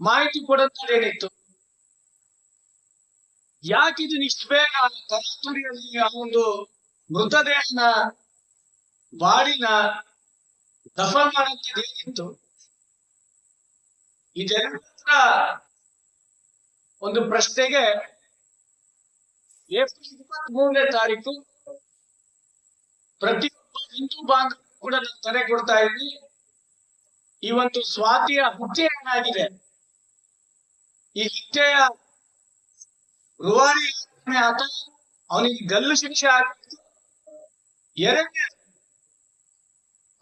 ಮಾಹಿತಿ ಕೊಡುತ್ತೇನಿತ್ತು ಯಾಕಿದು ಇಷ್ಟು ಬೇಗ ತರಾತುರಿಯಲ್ಲಿ ಆ ಒಂದು ಮೃತದೇಹನ ಬಾಡಿನ ದಫನ್ ಮಾಡಂತದ್ದು ಏನಿತ್ತು? ಇದೆಲ್ಲ ಒಂದು ಪ್ರಶ್ನೆಗೆ ಏಪ್ರಿಲ್ ಇಪ್ಪತ್ತ್ ಮೂರನೇ ತಾರೀಕು ಪ್ರತಿಯೊಬ್ಬ ಹಿಂದೂ ಬಾಂಧವ ಕೂಡ ನಾನು ತಲೆ ಕೊಡ್ತಾ ಇದ್ದೀನಿ. ಈ ಒಂದು ಸ್ವಾತಿಯ ಹತ್ಯೆ ಏನಾಗಿದೆ ಈ ಹತ್ಯೆಯ ರೂವಾರಿ ಆತ, ಅವನಿಗೆ ಗಲ್ಲು ಶಿಕ್ಷೆ ಆಗ್ತಿತ್ತು ಎರಡನೇ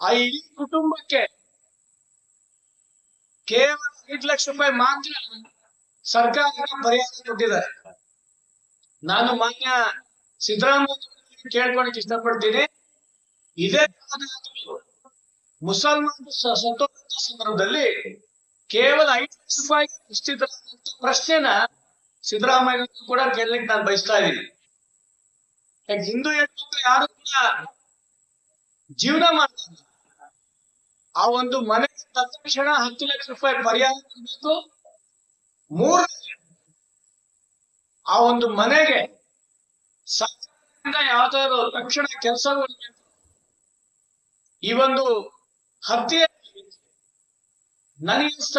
ಆ ಇಡೀ ಕುಟುಂಬಕ್ಕೆ ಕೇವಲ ಐದು ಲಕ್ಷ ರೂಪಾಯಿ ಮಾತ್ರ ಸರ್ಕಾರ ಪರಿಹಾರ ಕೊಟ್ಟಿದ್ದಾರೆ. ನಾನು ಮಾನ್ಯ ಸಿದ್ದರಾಮಯ್ಯ ಕೇಳ್ಕೊಳಕ್ ಇಷ್ಟಪಡ್ತೀನಿ. ಇದೇ ಮುಸಲ್ಮಾನ ಸತ್ತೋದ ಸಂದರ್ಭದಲ್ಲಿ ಕೇವಲ ಐದು ಲಕ್ಷ ರೂಪಾಯಿ ಇಷ್ಟಿದ್ರ ಪ್ರಶ್ನೆನ ಸಿದ್ದರಾಮಯ್ಯ ಕೂಡ ಕೇಳಲಿಕ್ಕೆ ನಾನು ಬಯಸ್ತಾ ಇದ್ದೀನಿ. ಯಾಕೆ ಹಿಂದೂ ಹೆಣ್ಮಕ್ಳು ಯಾರು ಕೂಡ ಜೀವನ ಮಾಡ್ತಾರೆ. ಆ ಒಂದು ಮನೆ ತಕ್ಷಣ ಹತ್ತು ಲಕ್ಷ ರೂಪಾಯಿ ಪರ್ಯಾಯ ಕೊಡಬೇಕು. ಮೂರು ಆ ಒಂದು ಮನೆಗೆ ಯಾವ್ದಾದ್ರು ತಕ್ಷಣ ಕೆಲಸ ಈ ಒಂದು ಹತ್ಯೆ ನನಗೆ ಇಷ್ಟ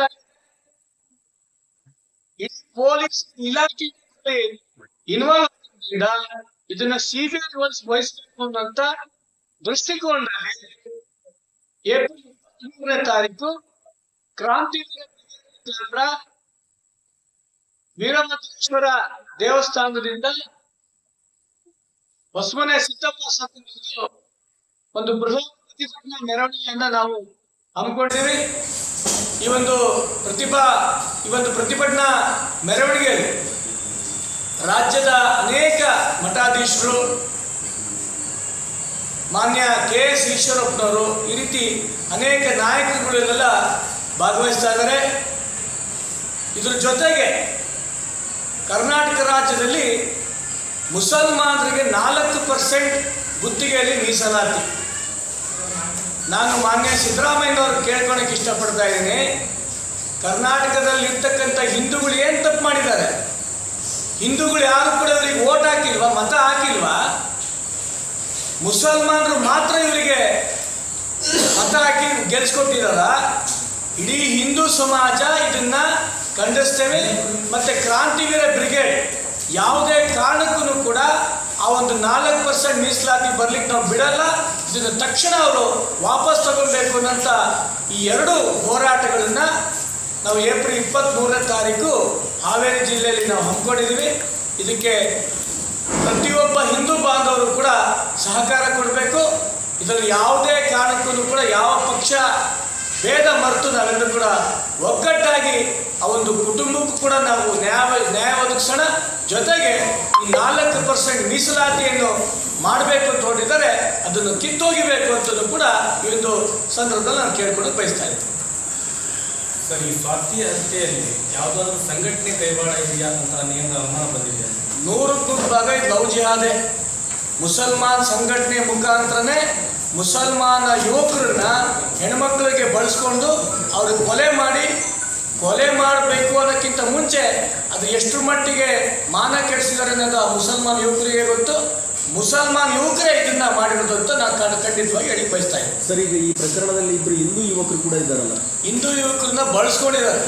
ಇಡೀ ಪೊಲೀಸ್ ಇಲಾಖೆ ಇನ್ವಾಲ್ವ್ ಆಗಿದ್ದ ಇದನ್ನ ಸಿಬಿಐ ವಹಿಸಬೇಕು ಅನ್ನೋಂತ ದೃಷ್ಟಿಕೋನದಲ್ಲಿ ಏಪ್ರಿಲ್ ಇಪ್ಪತ್ಮೂರನೇ ತಾರೀಕು ಕ್ರಾಂತಿ ಕೇಂದ್ರ ವೀರಭದ್ರೇಶ್ವರ ದೇವಸ್ಥಾನದಿಂದ ಹೊಸಮನೆ ಸಿದ್ದಪ್ಪ ಸತ್ತಂದು ಒಂದು ಬೃಹತ್ ಪ್ರತಿಭಟನಾ ಮೆರವಣಿಗೆಯನ್ನ ನಾವು ಹಮ್ಮಿಕೊಂಡಿದ್ದೀವಿ ಈ ಒಂದು ಪ್ರತಿಭಾ, ಈ ಒಂದು ಪ್ರತಿಭಟನಾ ಮೆರವಣಿಗೆಯಲ್ಲಿ ರಾಜ್ಯದ ಅನೇಕ ಮಠಾಧೀಶರು, ಮಾನ್ಯ ಕೆ ಎಸ್ ಈಶ್ವರಪ್ಪನವರು ಈ ರೀತಿ ಅನೇಕ ನಾಯಕರುಗಳನ್ನೆಲ್ಲ ಭಾಗವಹಿಸ್ತಾ ಇದ್ದಾರೆ. ಇದ್ರ ಜೊತೆಗೆ ಕರ್ನಾಟಕ ರಾಜ್ಯದಲ್ಲಿ ಮುಸಲ್ಮಾನರಿಗೆ ನಾಲ್ಕು ಪರ್ಸೆಂಟ್ ಗುತ್ತಿಗೆಯಲ್ಲಿ ಮೀಸಲಾತಿ. ನಾನು ಮಾನ್ಯ ಸಿದ್ದರಾಮಯ್ಯವರು ಕೇಳ್ಕೊಳಕ್ಕೆ ಇಷ್ಟಪಡ್ತಾ ಇದ್ದೀನಿ. ಕರ್ನಾಟಕದಲ್ಲಿ ಇರ್ತಕ್ಕಂಥ ಹಿಂದೂಗಳು ಏನು ತಪ್ಪು ಮಾಡಿದ್ದಾರೆ? ಹಿಂದೂಗಳು ಯಾರು ಕೂಡ ಇವರಿಗೆ ಓಟ್ ಹಾಕಿಲ್ವಾ, ಮತ ಹಾಕಿಲ್ವಾ? ಮುಸಲ್ಮಾನರು ಮಾತ್ರ ಇವರಿಗೆ ಮತ ಹಾಕಿ ಗೆಲ್ಸ್ಕೊಟ್ಟಿದಾರ? ಇಡೀ ಹಿಂದೂ ಸಮಾಜ ಇದನ್ನ ಖಂಡಿಸ್ತೇವೆ. ಮತ್ತೆ ಕ್ರಾಂತಿವೀರ ಬ್ರಿಗೇಡ್ ಯಾವುದೇ ಕಾರಣಕ್ಕೂ ಕೂಡ ಆ ಒಂದು ನಾಲ್ಕು ಪರ್ಸೆಂಟ್ ಮೀಸಲಾತಿ ಬರ್ಲಿಕ್ಕೆ ನಾವು ಬಿಡಲ್ಲ. ಇದನ್ನು ತಕ್ಷಣ ಅವರು ವಾಪಸ್ ತಗೊಳ್ಬೇಕು ಅನ್ನೋಂಥ ಈ ಎರಡು ಹೋರಾಟಗಳನ್ನ ನಾವು ಏಪ್ರಿಲ್ ಇಪ್ಪತ್ತ್ ಮೂರನೇ ತಾರೀಕು ಹಾವೇರಿ ಜಿಲ್ಲೆಯಲ್ಲಿ ನಾವು ಹಮ್ಮಿಕೊಂಡಿದ್ದೀವಿ. ಇದಕ್ಕೆ ಪ್ರತಿಯೊಬ್ಬ ಹಿಂದೂ ಬಾಂಧವರು ಕೂಡ ಸಹಕಾರ ಕೊಡಬೇಕು. ಇದರಲ್ಲಿ ಯಾವುದೇ ಕಾರಣಕ್ಕೂ ಕೂಡ ಯಾವ ಪಕ್ಷ ಭೇದ ಮರೆತು ನಾವೆಲ್ಲರೂ ಕೂಡ ಒಗ್ಗಟ್ಟಾಗಿ ಆ ಒಂದು ಕುಟುಂಬಕ್ಕೂ ಕೂಡ ನಾವು ನ್ಯಾಯ ನ್ಯಾಯ ಒದಗಿಸೋಣ. ಜೊತೆಗೆ ಈ ನಾಲ್ಕು ಪರ್ಸೆಂಟ್ ಮೀಸಲಾತಿಯನ್ನು ಮಾಡಬೇಕು ಅಂತ ಹೊರಟಿದ್ದಾರೆ ಅದನ್ನು ಕಿತ್ತೋಗಿಬೇಕು ಅಂತಲೂ ಕೂಡ ಈ ಒಂದು ಸಂದರ್ಭದಲ್ಲಿ ನಾನು ಕೇಳ್ಕೊಂಡು ಬಯಸ್ತಾ ಇದ್ದೀನಿ. ಸರ್ ಈ ಸ್ವಾತಿ ಹತ್ಯೆಯಲ್ಲಿ ಯಾವುದಾದ್ರೂ ಸಂಘಟನೆ ಕೈವಾಡ ಇದೆಯಾ ಅಂತ ನಿಯಂತ್ರಣ ಅನುಮಾನ ಬಂದಿದೆ ನೂರಕ್ಕೂ ಭಾಗ ಇದು ಲವ್ ಜಿಹಾದೆ ಮುಸಲ್ಮಾನ್ ಸಂಘಟನೆ ಮುಖಾಂತರನೇ ಮುಸಲ್ಮಾನ ಯುವಕರನ್ನ ಹೆಣ್ಮಕ್ಳಿಗೆ ಬಳಸ್ಕೊಂಡು ಅವ್ರಿಗೆ ಕೊಲೆ ಮಾಡಿ ಕೊಲೆ ಮಾಡಬೇಕು ಅನ್ನೋಕ್ಕಿಂತ ಮುಂಚೆ ಅದು ಎಷ್ಟು ಮಟ್ಟಿಗೆ ಮಾನ ಕೆಡಿಸಿದ್ದಾರೆ ಅನ್ನೋದು ಆ ಮುಸಲ್ಮಾನ್ ಯುವಕರಿಗೆ ಗೊತ್ತು. ಮುಸಲ್ಮಾನ್ ಯುವಕರೇ ಇದನ್ನ ಮಾಡಿರೋದು ಅಂತ ನಾನು ಕಂಡು ಖಂಡಿತವಾಗಿ ಹೇಳಿ ಬಯಸ್ತಾ ಇದ್ದೀನಿ. ಸರ್ ಈಗ ಈ ಪ್ರಕರಣದಲ್ಲಿ ಇಬ್ಬರು ಹಿಂದೂ ಯುವಕರು ಕೂಡ ಇದ್ದಾರಲ್ಲ? ಹಿಂದೂ ಯುವಕರನ್ನ ಬಳಸ್ಕೊಂಡಿದ್ದಾರೆ.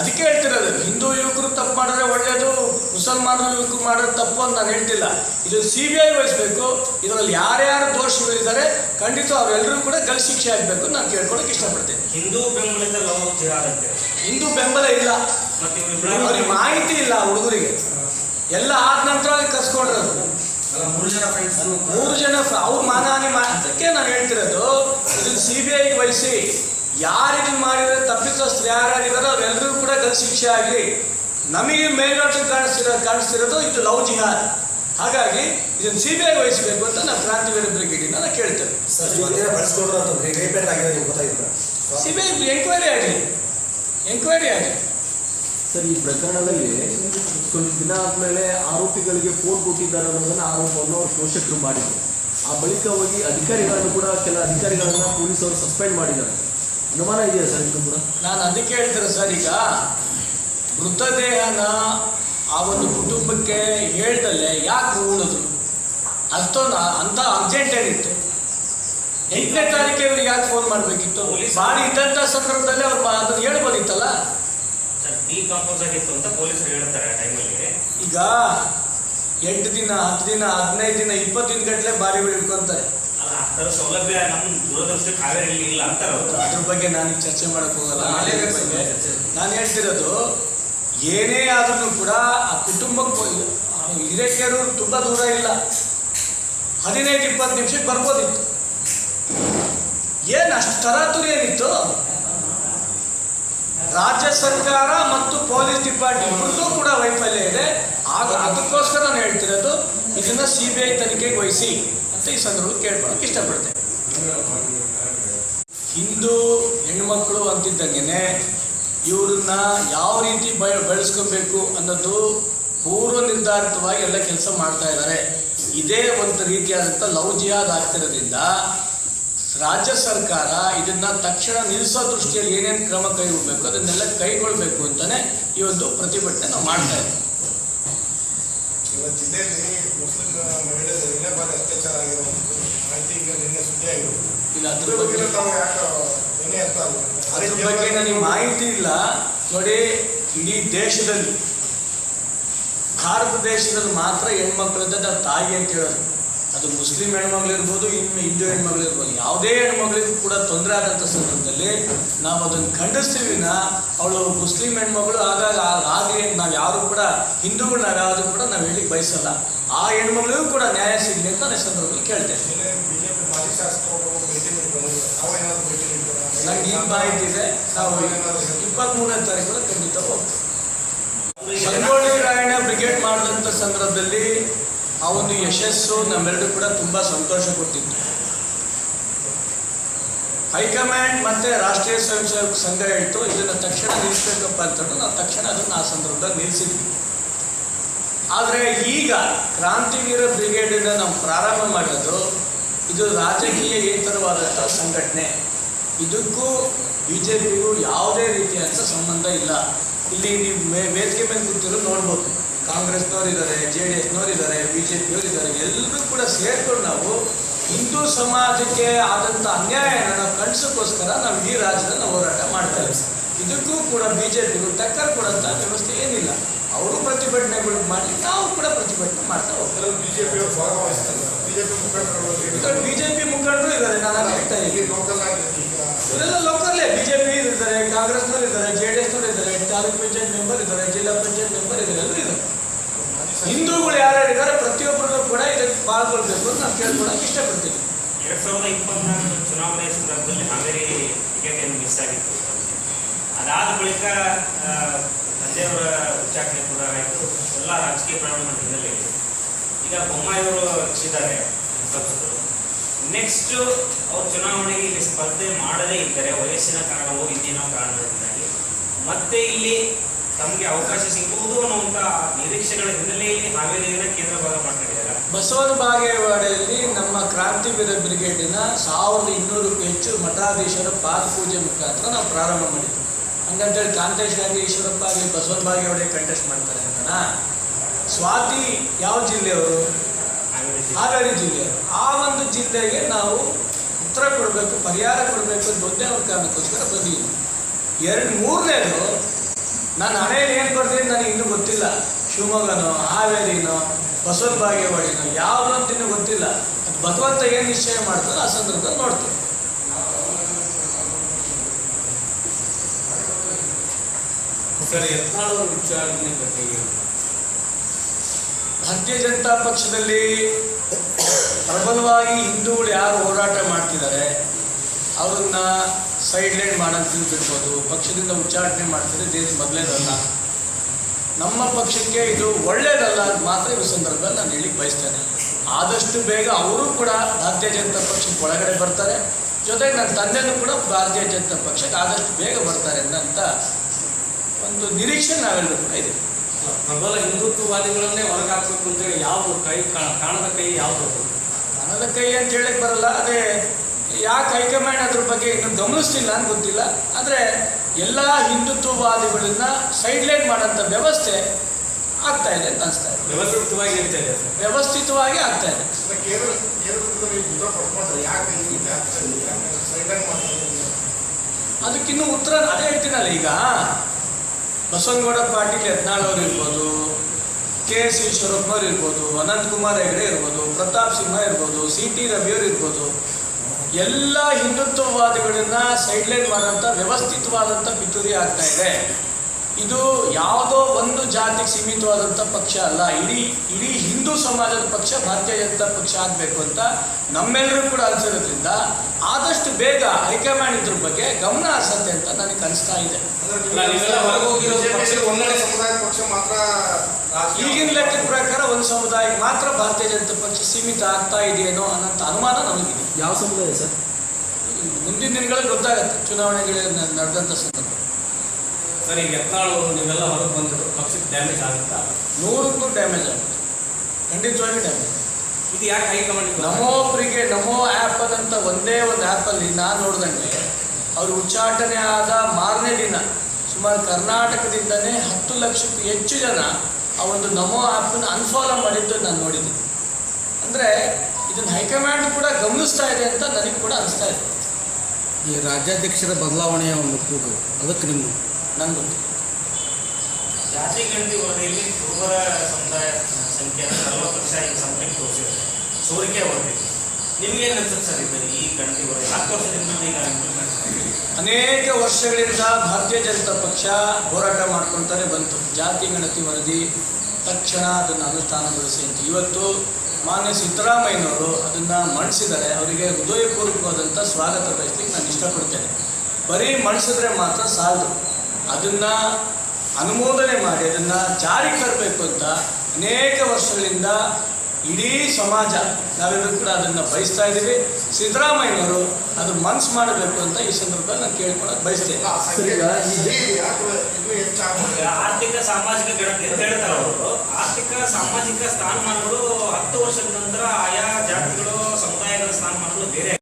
ಅದಕ್ಕೆ ಹೇಳ್ತಿರೋದು ಹಿಂದೂ ಯುವಕರು ತಪ್ಪು ಮಾಡಿದ್ರೆ ಒಳ್ಳೆಯದು ಮುಸಲ್ಮಾನ ಯುವಕರು ಮಾಡಿದ್ರೆ ತಪ್ಪು ಅಂತ ನಾನು ಹೇಳ್ತಿಲ್ಲ. ಇದು ಸಿ ಬಿ ಐ ವಹಿಸಬೇಕು ಇದರಲ್ಲಿ ಯಾರ್ಯಾರು ದೋಷಗಳಿದ್ದಾರೆ ಖಂಡಿತ ಅವರೆಲ್ಲರೂ ಕೂಡ ಗಲ್ ಶಿಕ್ಷೆ ಆಗಬೇಕು ನಾನು ಕೇಳ್ಕೊಳಕ್ಕೆ ಇಷ್ಟಪಡ್ತೇನೆ. ಹಿಂದೂ ಬೆಂಬಲಿತ ಅಂತೆ ಹಿಂದೂ ಬೆಂಬಲ ಇಲ್ಲ. ಮಾಹಿತಿ ಇಲ್ಲ ಹುಡುಗರಿಗೆ. ಎಲ್ಲ ಆದ ನಂತರ ಕರ್ಸ್ಕೊಂಡಿರೋದು. ಮೂರು ಜನ ಫ್ರೆಂಡ್ಸ್ ಮೂರು ಜನ ಅವ್ರ ಮಾನಹಾನಿ ಮಾಡೋದಕ್ಕೆ ನಾನು ಹೇಳ್ತಿರೋದು ಇದನ್ನ ಸಿ ಬಿ ಐಗೆ ವಹಿಸಿ ಯಾರು ಇದನ್ನ ಮಾಡಿದ್ರೆ ತಪ್ಪಿತಸ್ಥರು ಯಾರ್ಯಾರಿದಾರೋ ಅವರೆಲ್ಲರೂ ಕೂಡ ಗಲ್ ಶಿಕ್ಷೆ ಆಗಲಿ. ನಮಗೆ ಮೇಲ್ನೋಟ ಕಾಣಿಸ್ತಿರೋ ಕಾಣಿಸ್ತಿರೋದು ಇದು ಲವ್ ಜಿಹಾದ್. ಹಾಗಾಗಿ ಇದನ್ನ ಸಿ ಬಿ ಐ ವಹಿಸಬೇಕು ಅಂತ ನಾನು ಕ್ರಾಂತಿವೀರ ಬ್ರಿಗೇಡಿನ ನಾನು ಕೇಳ್ತೇನೆ. ಸರ್ ಇವತ್ತೇನೋ ಬಳಸ್ಕೊಂಡ್ರು ಅಂತ ರೇಪೇಟ್ ಆಗಿದೆ ನಿಮ್ಗೆ ಗೊತ್ತಾಗಿಲ್ಲ ಸಿ ಬಿ ಐ ಎಂಕ್ವೈರಿ ಆಗಲಿ. ಎಂಕ್ವೈರಿ ಆಗಲಿ. ಸರ್ ಈ ಪ್ರಕರಣದಲ್ಲಿ ಸ್ವಲ್ಪ ದಿನ ಆದಮೇಲೆ ಆರೋಪಿಗಳಿಗೆ ಫೋನ್ ಕೊಟ್ಟಿದ್ದಾರೆ ಅನ್ನೋದನ್ನ ಆರೋಪವನ್ನು ಅವರು ಪೋಷಕರು ಮಾಡಿದ್ರು. ಆ ಬಳಿಕ ಹೋಗಿ ಅಧಿಕಾರಿಗಳನ್ನು ಕೂಡ ಕೆಲ ಅಧಿಕಾರಿಗಳನ್ನು ಪೊಲೀಸರು ಸಸ್ಪೆಂಡ್ ಮಾಡಿದ್ದಾರೆ. ಅನುಮಾನ ಇದೆಯಾ ಸರ್ ಇದು ಕೂಡ? ನಾನು ಅದಕ್ಕೆ ಹೇಳ್ತಿರೋ ಸರ್ ಈಗ ಮೃತದೇಹನ ಆ ಒಂದು ಕುಟುಂಬಕ್ಕೆ ಹೇಳ್ದಲ್ಲೇ ಯಾಕೆ ಉಳಿದ್ರು ಅಷ್ಟೊಂದು ಅಂಥ ಅರ್ಜೆಂಟ್ ಏನಿತ್ತು? ಎಂಟನೇ ತಾರೀಕು ಇವ್ರಿಗೆ ಯಾಕೆ ಫೋನ್ ಮಾಡಬೇಕಿತ್ತು? ಬಾಡಿ ಇದ್ದಂಥ ಸಂದರ್ಭದಲ್ಲಿ ಅವ್ರು ಅದನ್ನ ಹೇಳ್ಬೋದಿತ್ತಲ್ಲ? ಡಿಕಂಪೋಸ್ ಆಗಿತ್ತು ಅಂತ ಪೊಲೀಸರು ಹೇಳ್ತಾರೆ ಆ ಟೈಮಲ್ಲಿ ಈಗ ಎಂಟು ದಿನ ಹತ್ತು ದಿನ ಹದಿನೈದು ದಿನ ಇಪ್ಪತ್ತು ದಿನ ಗಟ್ಟಲೆ ಬಾರಿ ಇಟ್ಕೊಂತಾರೆ ಅಲ್ಲ ಆ ಥರ ಸೌಲಭ್ಯ ನಮ್ಮ ದುರದೃಷ್ಟಕ್ಕೆ ಹಾವೇರಿಯಲ್ಲಿ ಇಲ್ಲ ಅಂತಾರೆ ಅದ್ರ ಬಗ್ಗೆ ನಾನು ಚರ್ಚೆ ಮಾಡಕ್ ಹೋಗಲ್ಲ. ನಾನು ಹೇಳ್ತಿರೋದು ಏನೇ ಆದ್ರೂ ಕೂಡ ಆ ಕುಟುಂಬಕ್ಕೆ ಹಿರೇಕೆರು ತುಂಬ ದೂರ ಇಲ್ಲ. ಹದಿನೈದು ಇಪ್ಪತ್ತು ನಿಮಿಷಕ್ಕೆ ಬರ್ಬೋದಿತ್ತು. ಏನು ಅಷ್ಟು ತರಾತುರಿ ಏನಿತ್ತು? ರಾಜ್ಯ ಸರ್ಕಾರ ಮತ್ತು ಪೊಲೀಸ್ ಡಿಪಾರ್ಟ್ಮೆಂಟ್ ಇಬ್ಬರದ್ದು ಕೂಡ ವೈಫಲ್ಯ ಇದೆ. ಆಗ ಅದಕ್ಕೋಸ್ಕರ ನಾನು ಹೇಳ್ತಿರೋದು, ಇದನ್ನ ಸಿ ಬಿ ಐ ತನಿಖೆಗೆ ವಹಿಸಿ ಅಂತ ಈ ಸಂದರ್ಭದಲ್ಲಿ ಕೇಳ್ಕೊಳಕ್ಕೆ ಇಷ್ಟಪಡ್ತೇನೆ. ಹಿಂದೂ ಹೆಣ್ಮಕ್ಳು ಅಂತಿದ್ದಂಗೆ ಇವ್ರನ್ನ ಯಾವ ರೀತಿ ಬಯ ಬೆಳೆಸ್ಕೊಬೇಕು ಅನ್ನೋದು ಪೂರ್ವ ನಿರ್ಧಾರಿತವಾಗಿ ಎಲ್ಲ ಕೆಲಸ ಮಾಡ್ತಾ ಇದ್ದಾರೆ ಇದೇ ಒಂದು ರೀತಿಯಾದಂಥ ಲವ್ ಆಗ್ತಿರೋದ್ರಿಂದ ರಾಜ್ಯ ಸರ್ಕಾರ ಇದನ್ನ ತಕ್ಷಣ ನಿಲ್ಲಿಸೋ ದೃಷ್ಟಿಯಲ್ಲಿ ಏನೇನು ಕ್ರಮ ಕೈಗೊಳ್ಬೇಕು ಅದನ್ನೆಲ್ಲ ಕೈಗೊಳ್ಬೇಕು ಅಂತಾನೆ ಈ ಒಂದು ಪ್ರತಿಭಟನೆ ನಾವು ಮಾಡ್ತಾ ಇದ್ದೀವಿ. ಇಲ್ಲ ಅದ್ರ ಬಗ್ಗೆ ಬಗ್ಗೆ ಅದ್ರ ನನಗೆ ಮಾಹಿತಿ ಇಲ್ಲ. ನೋಡಿ ಇಡೀ ದೇಶದಲ್ಲಿ ಭಾರತ ದೇಶದಲ್ಲಿ ಮಾತ್ರ ಹೆಣ್ಮಕ್ಳಿಂದ ತಾಯಿ ಅಂತ ಹೇಳೋದು. ಅದು ಮುಸ್ಲಿಂ ಹೆಣ್ಮಗಳಿರ್ಬೋದು ಇನ್ನು ಹಿಂದೂ ಹೆಣ್ಮಗಳಿರ್ಬೋದು ಯಾವುದೇ ಹೆಣ್ಮಗಳಿಗೂ ಕೂಡ ತೊಂದರೆ ಆದಂಥ ಸಂದರ್ಭದಲ್ಲಿ ನಾವು ಅದನ್ನು ಖಂಡಿಸ್ತೀವಿ ಅವಳು ಮುಸ್ಲಿಂ ಹೆಣ್ಮಗಳು ಆಗಾಗ ಆಗಲಿ ಅಂತ ನಾವು ಯಾರು ಕೂಡ ಹಿಂದೂಗಳು ನಾವು ಯಾವುದು ಕೂಡ ನಾವು ಹೇಳಿ ಬಯಸಲ್ಲ. ಆ ಹೆಣ್ಮಗಳಿಗೂ ಕೂಡ ನ್ಯಾಯ ಸಿಗಲಿ ಅಂತ ನಾನು ಸಂದರ್ಭದಲ್ಲಿ ಕೇಳ್ತೇನೆ. ನಂಗೆ ಈಗ ಮಾಹಿತಿ ಇದೆ ನಾವು ಇಪ್ಪತ್ತ್ಮೂರನೇ ತಾರೀಕು ಖಂಡಿತ ಹೋಗ್ತೀವಿ. ಸಂಗೊಳ್ಳಿ ರಾಯಣ್ಣ ಬ್ರಿಗೇಡ್ ಮಾಡಿದಂಥ ಸಂದರ್ಭದಲ್ಲಿ ಆ ಒಂದು ಯಶಸ್ಸು ನಮ್ಮೆರಡು ಕೂಡ ತುಂಬ ಸಂತೋಷ ಕೊಟ್ಟಿತ್ತು. ಹೈಕಮಾಂಡ್ ಮತ್ತು ರಾಷ್ಟ್ರೀಯ ಸ್ವಯಂ ಸೇವಕ ಸಂಘ ಹೇಳ್ತು ಇದನ್ನು ತಕ್ಷಣ ನಿಲ್ಲಿಸ್ಬೇಕಪ್ಪ ಅಂತಂದು ನಾವು ತಕ್ಷಣ ಅದನ್ನು ಆ ಸಂದರ್ಭದಲ್ಲಿ ನಿಲ್ಲಿಸಿದ್ವಿ ಆದರೆ ಈಗ ಕ್ರಾಂತಿವೀರ ಬ್ರಿಗೇಡನ್ನು ನಾವು ಪ್ರಾರಂಭ ಮಾಡೋದು, ಇದು ರಾಜಕೀಯ ಏತರವಾದಂಥ ಸಂಘಟನೆ. ಇದಕ್ಕೂ ಬಿ ಜೆ ಪಿಗೂ ಯಾವುದೇ ರೀತಿಯಾದಂಥ ಸಂಬಂಧ ಇಲ್ಲ. ಇಲ್ಲಿ ನೀವು ವೇದಿಕೆ ಮೇಲೆ ಕೂತಿರೋ ನೋಡ್ಬೋದು. ಕಾಂಗ್ರೆಸ್ನವ್ರು ಇದ್ದಾರೆ ಜೆ ಡಿ ಎಸ್ನವ್ರು ಇದ್ದಾರೆ ಬಿ ಜೆ ಪಿಯವ್ರು ಇದ್ದಾರೆ ಎಲ್ಲರೂ ಕೂಡ ಸೇರ್ಕೊಂಡು ನಾವು ಹಿಂದೂ ಸಮಾಜಕ್ಕೆ ಆದಂಥ ಅನ್ಯಾಯನ ನಾವು ಕಣಿಸೋಕ್ಕೋಸ್ಕರ ನಾವು ಇಡೀ ರಾಜ್ಯದಲ್ಲಿ ಹೋರಾಟ ಮಾಡ್ತಾ ಇದ್ದೀವಿ. ಇದಕ್ಕೂ ಕೂಡ ಬಿ ಜೆ ಪಿಗೂ ಟಕ್ಕರ್ ಕೊಡೋಂಥ ವ್ಯವಸ್ಥೆ ಏನಿಲ್ಲ. ಅವರು ಪ್ರತಿಭಟನೆಗಳು ಮಾಡಿ ನಾವು ಕೂಡ ಪ್ರತಿಭಟನೆ ಮಾಡ್ತಾ ಹೋಗ್ತೀವಿ ಬಿಜೆಪಿ ಅವರು ಭಾಗವಹಿಸ್ತಾರೆ. ಬಿಜೆಪಿ ಮುಖಂಡರು ಈಗ ಬಿ ಜೆ ಪಿ ಮುಖಂಡರು ಇದ್ದಾರೆ ನಾನು ಹೇಳ್ತಾ ಇದ್ದೀನಿ. ಇವರೆಲ್ಲ ಲೋಕಲ್ಲೇ ಬಿಜೆಪಿ ಇದ್ದಾರೆ ಕಾಂಗ್ರೆಸ್ನವ್ರು ಇದ್ದಾರೆ ಜೆ ಡಿ ಎಸ್ನವ್ರು ಇದ್ದಾರೆ ತಾಲೂಕ್ ಪಂಚಾಯತ್ ಮೆಂಬರ್ ಇದ್ದಾರೆ ಜಿಲ್ಲಾ ಪಂಚಾಯತ್ ಮೆಂಬರ್ ಇದ್ದಾರೆ ಎಲ್ಲರೂ ಇದ್ದಾರೆ ಮಾಜಿ ಶಾಸಕರು ಹಿಂದೂಗಳು ಯಾರ್ಯಾರು ಇದ್ದಾರೆ ಪ್ರತಿಯೊಬ್ಬರಲ್ಲೂ ಕೂಡ ಇದಕ್ಕೆ ಪಾಲ್ಗೊಳ್ಬೇಕು ಅಂತ ನಾನು ಕೇಳ್ಕೊಳಕ್ಕೆ ಇಷ್ಟಪಡ್ತೀನಿ. ಎರಡ್ ಸಾವಿರದ ಇಪ್ಪತ್ನಾಲ್ಕು ಚುನಾವಣೆ ಸಂದರ್ಭದಲ್ಲಿ ಹಾವೇರಿ ಟಿಕೆಟ್ ಏನು ಮಿಸ್ ಆಗಿತ್ತು. ಅದಾದ ಬಳಿಕ ತಂದೆಯವರ ಉಚ್ಚಾಟನೆ ಕೂಡ ಆಯಿತು. ಎಲ್ಲ ರಾಜಕೀಯ ಪರಿಣಾಮದ ಇದೆ ಈಗ ಬೊಮ್ಮಾಯಿಯವರು ಇದ್ದಾರೆ ಸಂಸದರು. ನೆಕ್ಸ್ಟ್ ಅವ್ರು ಚುನಾವಣೆಗೆ ಇಲ್ಲಿ ಸ್ಪರ್ಧೆ ಮಾಡದೇ ಇದ್ದರೆ, ವಯಸ್ಸಿನ ಕಾರಣವೋ ಇನ್ನೇನೋ ಕಾರಣದಿಂದಾಗಿ ಮತ್ತೆ ಇಲ್ಲಿ ತಮಗೆ ಅವಕಾಶ ಸಿಗುವುದು ಅನ್ನುವಂಥ ನಿರೀಕ್ಷೆಗಳ ಹಿನ್ನೆಲೆಯಲ್ಲಿ ಹಾವೇರಿಯನ್ನು ಕೇಂದ್ರ ಭಾಗ ಮಾಡ್ಕೊಂಡಿದ್ದಾರೆ. ಬಸವನ ಬಾಗೇವಾಡಿಯಲ್ಲಿ ನಮ್ಮ ಕ್ರಾಂತಿವೀರ ಬ್ರಿಗೇಡಿನ ಸಾವಿರದ ಇನ್ನೂರಕ್ಕೂ ಹೆಚ್ಚು ಮಠಾಧೀಶರ ಪಾದಪೂಜೆ ಮುಖಾಂತರ ನಾವು ಪ್ರಾರಂಭ ಮಾಡಿದ್ವಿ. ಹಂಗಂತೇಳಿ ಕಾಂತೇಶ್ ಈಶ್ವರಪ್ಪ ಆಗಲಿ ಬಸವನ ಬಾಗೇವಾಡಿ ಕಂಟೆಸ್ಟ್ ಮಾಡ್ತಾರೆ ಅಂತನ? ಸ್ವಾತಿ ಯಾವ ಜಿಲ್ಲೆಯವರು ಹಾವೇರಿ ಜಿಲ್ಲೆ. ಹಾವೇರಿ ಜಿಲ್ಲೆಯವರು ಆ ಒಂದು ಜಿಲ್ಲೆಗೆ ನಾವು ಉತ್ತರ ಕೊಡಬೇಕು, ಪರಿಹಾರ ಕೊಡಬೇಕು ಅಂತ ಒಂದೇ ಒಂದು ಕಾರಣಕ್ಕೋಸ್ಕರ ಬಂದಿದ್ದೀನಿ ಎರಡು ಮೂರನೇದು, ನಾನು ಹಣೆಯಲ್ಲಿ ಏನು ಕೊಡ್ತೀನಿ ನನಗೆ ಇನ್ನೂ ಗೊತ್ತಿಲ್ಲ. ಶಿವಮೊಗ್ಗನೋ, ಹಾವೇರಿನೋ ಬಸವನ ಭಾಗ್ಯವಾಗಿ ಯಾವುದು ಅಂತ ಇನ್ನೂ ಗೊತ್ತಿಲ್ಲ. ಅದು ಭಗವಂತ ಏನು ನಿಶ್ಚಯ ಮಾಡ್ತಾರೋ ಆ ಸಂದರ್ಭದಲ್ಲಿ ನೋಡ್ತೇವೆ. ಸರಿ ಯತ್ನಾಳ್ ವಿಚಾರಣೆ ಬಗ್ಗೆ? ಭಾರತೀಯ ಜನತಾ ಪಕ್ಷದಲ್ಲಿ ಪ್ರಬಲವಾಗಿ ಹಿಂದೂಗಳು ಯಾರು ಹೋರಾಟ ಮಾಡ್ತಿದ್ದಾರೆ ಅವ್ರನ್ನ ಸೈಡ್ ಲೈನ್ ಮಾಡೋದು ತಿಳ್ಬಿಡ್ಬೋದು ಪಕ್ಷದಿಂದ ಉಚ್ಚಾಟನೆ ಮಾಡ್ತಾರೆ ದೇಶ ಮೊದಲೇದಲ್ಲ ನಮ್ಮ ಪಕ್ಷಕ್ಕೆ ಇದು ಒಳ್ಳೇದಲ್ಲ ಅಂತ ಮಾತ್ರ ಈ ಸಂದರ್ಭದಲ್ಲಿ ನಾನು ಹೇಳಿ ಬಯಸ್ತೇನೆ ಆದಷ್ಟು ಬೇಗ ಅವರು ಕೂಡ ಭಾರತೀಯ ಜನತಾ ಪಕ್ಷಕ್ಕೆ ಒಳಗಡೆ ಬರ್ತಾರೆ. ಜೊತೆಗೆ ನನ್ನ ತಂದೆನೂ ಕೂಡ ಭಾರತೀಯ ಜನತಾ ಪಕ್ಷಕ್ಕೆ ಆದಷ್ಟು ಬೇಗ ಬರ್ತಾರೆ ಅಂತ ಒಂದು ನಿರೀಕ್ಷೆ ನಾವೆಲ್ಲರೂ ಕೂಡ ಇದೆ ಪ್ರಬಲ ಹಿಂದುತ್ವವಾದಿಗಳನ್ನೇ ಹೊರಗಾಕಬೇಕು ಅಂತೇಳಿ ಯಾವುದು ಕೈ ಕಾಣದ ಕೈ ಯಾವುದು? ಕಾಣದ ಕೈ ಅಂತ ಹೇಳಕ್ ಬರಲ್ಲ ಅದೇ ಯಾಕೆ ಹೈಕಮಾಂಡ್ ಅದ್ರ ಬಗ್ಗೆ ಇನ್ನೂ ಗಮನಿಸ್ತಿಲ್ಲ ಅಂತ ಗೊತ್ತಿಲ್ಲ. ಆದರೆ ಎಲ್ಲ ಹಿಂದುತ್ವವಾದಿಗಳನ್ನ ಸೈಡ್ಲೈನ್ ಮಾಡೋಂಥ ವ್ಯವಸ್ಥೆ ಆಗ್ತಾ ಇದೆ ಅಂತ ಅನಿಸ್ತಾ ಇದೆ. ವ್ಯವಸ್ಥಿತವಾಗಿ ಇರ್ತಾ ಇದೆ ವ್ಯವಸ್ಥಿತವಾಗಿ ಆಗ್ತಾ ಇದೆ. ಅದಕ್ಕಿನ್ನೂ ಉತ್ತರ ಅದೇ ಹೇಳ್ತೀನಲ್ಲ ಈಗ. ಬಸವನಗೌಡ ಪಾಟೀಲ್ ಯತ್ನಾಳವ್ರು ಅವರು ಇರ್ಬೋದು ಕೆ ಎಸ್ ಈಶ್ವರಪ್ಪನವ್ರು ಇರ್ಬೋದು ಅನಂತ್ ಕುಮಾರ್ ಹೆಗಡೆ ಇರ್ಬೋದು ಪ್ರತಾಪ್ ಸಿಂಹ ಇರ್ಬೋದು ಸಿ ಟಿ ರವಿಯವ್ರು ಇರ್ಬೋದು. ಎಲ್ಲ ಹಿಂದುತ್ವವಾದಿಗಳನ್ನ ಸೈಡ್ಲೈನ್ ಮಾಡೋಂಥ ವ್ಯವಸ್ಥಿತವಾದಂಥ ಪಿತೂರಿ ಆಗ್ತಾ ಇದೆ. ಇದು ಯಾವುದೋ ಒಂದು ಜಾತಿಗೆ ಸೀಮಿತವಾದಂಥ ಪಕ್ಷ ಅಲ್ಲ. ಇಡೀ ಇಡೀ ಹಿಂದೂ ಸಮಾಜದ ಪಕ್ಷ ಭಾರತೀಯ ಜನತಾ ಪಕ್ಷ ಆಗಬೇಕು ಅಂತ ನಮ್ಮೆಲ್ಲರೂ ಕೂಡ ಅನ್ಸಿರೋದ್ರಿಂದ ಆದಷ್ಟು ಬೇಗ ಹೈಕಮಾಂಡ್ ಇದ್ರ ಬಗ್ಗೆ ಗಮನ ಹರಿಸತ್ತೆ ಅಂತ ನನಗೆ ಅನಿಸ್ತಾ ಇದೆ. ಈಗಿನ ಲೆಕ್ಕದ ಪ್ರಕಾರ ಒಂದು ಸಮುದಾಯಕ್ಕೆ ಮಾತ್ರ ಭಾರತೀಯ ಜನತಾ ಪಕ್ಷ ಸೀಮಿತ ಆಗ್ತಾ ಇದೆಯೇನೋ ಅನ್ನೋಂಥ ಅನುಮಾನ ನಮಗಿದೆ. ಯಾವ ಸಮುದಾಯ ಸರ್? ಮುಂದಿನ ದಿನಗಳಲ್ಲಿ ಗೊತ್ತಾಗುತ್ತೆ ಚುನಾವಣೆಗಳ ನಡೆದಂಥ ಸಂದರ್ಭ. ಸರ್ ಈಗ ಯತ್ನಾಳು ನೀವೆಲ್ಲ ಹೊರಗೆ ಬಂದರು ಪಕ್ಷಕ್ಕೆ ಡ್ಯಾಮೇಜ್ ಆಗುತ್ತಾ? ನೂರಕ್ಕೂ ನೂರು ಡ್ಯಾಮೇಜ್ ಆಗುತ್ತೆ ಖಂಡಿತವಾಗಿ ಡ್ಯಾಮೇಜ್ ಇದು ಯಾಕೆ ಹೈಕಮಾಂಡ್ ನಮೋ ಒಬ್ಬರಿಗೆ ನಮೋ ಆ್ಯಪ್ ಅದಂತ ಒಂದೇ ಒಂದು ಆ್ಯಪಲ್ಲಿ ನಾನು ನೋಡಿದಂಗೆ ಅವರು ಉಚ್ಚಾಟನೆ ಆದ ಮಾರನೇ ದಿನ ಸುಮಾರು ಕರ್ನಾಟಕದಿಂದನೇ ಹತ್ತು ಲಕ್ಷಕ್ಕೂ ಹೆಚ್ಚು ಜನ ಆ ಒಂದು ನಮೋ ಆ್ಯಪನ್ನು ಅನ್ಫಾಲೋ ಮಾಡಿದ್ದು ನಾನು ನೋಡಿದ್ದೀನಿ ಅಂದರೆ ಇದನ್ನು ಹೈಕಮಾಂಡ್ ಕೂಡ ಗಮನಿಸ್ತಾ ಇದೆ ಅಂತ ನನಗೆ ಕೂಡ ಅನಿಸ್ತಾ ಇದೆ. ಈ ರಾಜ್ಯಾಧ್ಯಕ್ಷರ ಬದಲಾವಣೆಯ ಒಂದು ಕೂಗು ಅದಕ್ಕೆ ನಿಮ್ಮ ನಂದು. ಗೊತ್ತು ಜಾತಿ ಗಣತಿ ವರದಿಯಲ್ಲಿ ಕುರುಬರ ಸಮುದಾಯ ಸಂಖ್ಯೆ ನಲವತ್ತು ಲಕ್ಷ ಈಗ ಸಂಖ್ಯೆಗೆ ತೋರಿಸಿದೆ. ಸೋರಿಕೆ ವರದಿ. ನಿಮ್ಗೇನು ಅನ್ಸುತ್ತೆ ಸರ್ ಈ ಗಣತಿ ವರದಿ ಹತ್ತು ವರ್ಷದಿಂದ. ಅನೇಕ ವರ್ಷಗಳಿಂದ ಭಾರತೀಯ ಜನತಾ ಪಕ್ಷ ಹೋರಾಟ ಮಾಡ್ಕೊಳ್ತಾನೆ ಬಂತು. ಜಾತಿ, ಗಣತಿ, ವರದಿ ತಕ್ಷಣ ಅದನ್ನು ಅನುಷ್ಠಾನಗೊಳಿಸಿ ಅಂತ. ಇವತ್ತು ಮಾನ್ಯ ಸಿದ್ದರಾಮಯ್ಯನವರು ಅದನ್ನು ಮಣಿಸಿದರೆ ಅವರಿಗೆ ಹೃದಯಪೂರ್ವಕವಾದಂಥ ಸ್ವಾಗತ ಬಯಸ್ಲಿಕ್ಕೆ ನಾನು ಇಷ್ಟಪಡ್ತೇನೆ. ಬರೀ ಮಣಿಸಿದ್ರೆ ಮಾತ್ರ ಸಾಲದು. ಅದನ್ನು ಅನುಮೋದನೆ ಮಾಡಿ ಅದನ್ನು ಜಾರಿಗೆ ತರಬೇಕು ಅಂತ ಅನೇಕ ವರ್ಷಗಳಿಂದ ಇಡೀ ಸಮಾಜ ನಾವೆಲ್ಲರೂ ಕೂಡ ಅದನ್ನು ಬಯಸ್ತಾ ಇದ್ದೀವಿ. ಸಿದ್ದರಾಮಯ್ಯವರು ಅದು ಮನ್ಸು ಮಾಡಬೇಕು ಅಂತ ಈ ಸಂದರ್ಭದಲ್ಲಿ ನಾನು ಕೇಳ್ಕೊಳಕ್ಕೆ ಬಯಸ್ತೇನೆ. ಆರ್ಥಿಕ ಸಾಮಾಜಿಕ ಗಣತಿ ಅಂತ ಹೇಳ್ತಾರೆ ಅವರು. ಆರ್ಥಿಕ ಸಾಮಾಜಿಕ ಸ್ಥಾನಮಾನಗಳು ಹತ್ತು ವರ್ಷದ ನಂತರ ಆಯಾ ಜಾತಿಗಳು ಸಮುದಾಯಗಳ ಸ್ಥಾನಮಾನಗಳು ಬೇರೆ